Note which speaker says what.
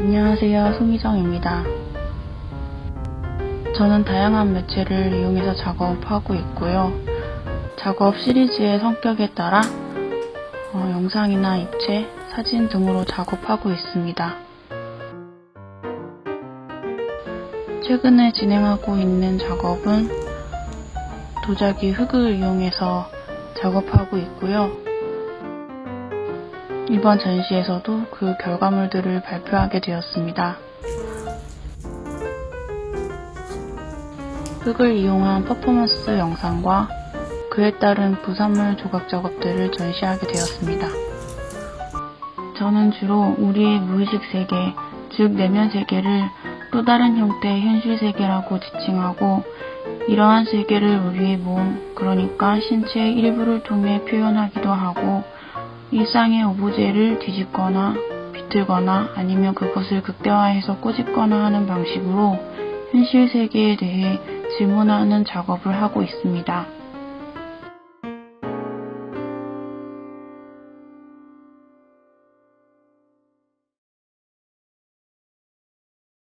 Speaker 1: 안녕하세요. 송희정입니다. 저는 다양한 매체를 이용해서 작업하고 있고요. 작업 시리즈의 성격에 따라 어, 영상이나 입체, 사진 등으로 작업하고 있습니다. 최근에 진행하고 있는 작업은 도자기 흙을 이용해서 작업하고 있고요. 이번 전시에서도 그 결과물들을 발표하게 되었습니다. 흙을 이용한 퍼포먼스 영상과 그에 따른 부산물 조각 작업들을 전시하게 되었습니다. 저는 주로 우리의 무의식 세계, 즉 내면 세계를 또 다른 형태의 현실 세계라고 지칭하고 이러한 세계를 우리의 몸, 그러니까 신체의 일부를 통해 표현하기도 하고 일상의 오브제를 뒤집거나 비틀거나 아니면 그것을 극대화해서 꼬집거나 하는 방식으로 현실 세계에 대해 질문하는 작업을 하고 있습니다.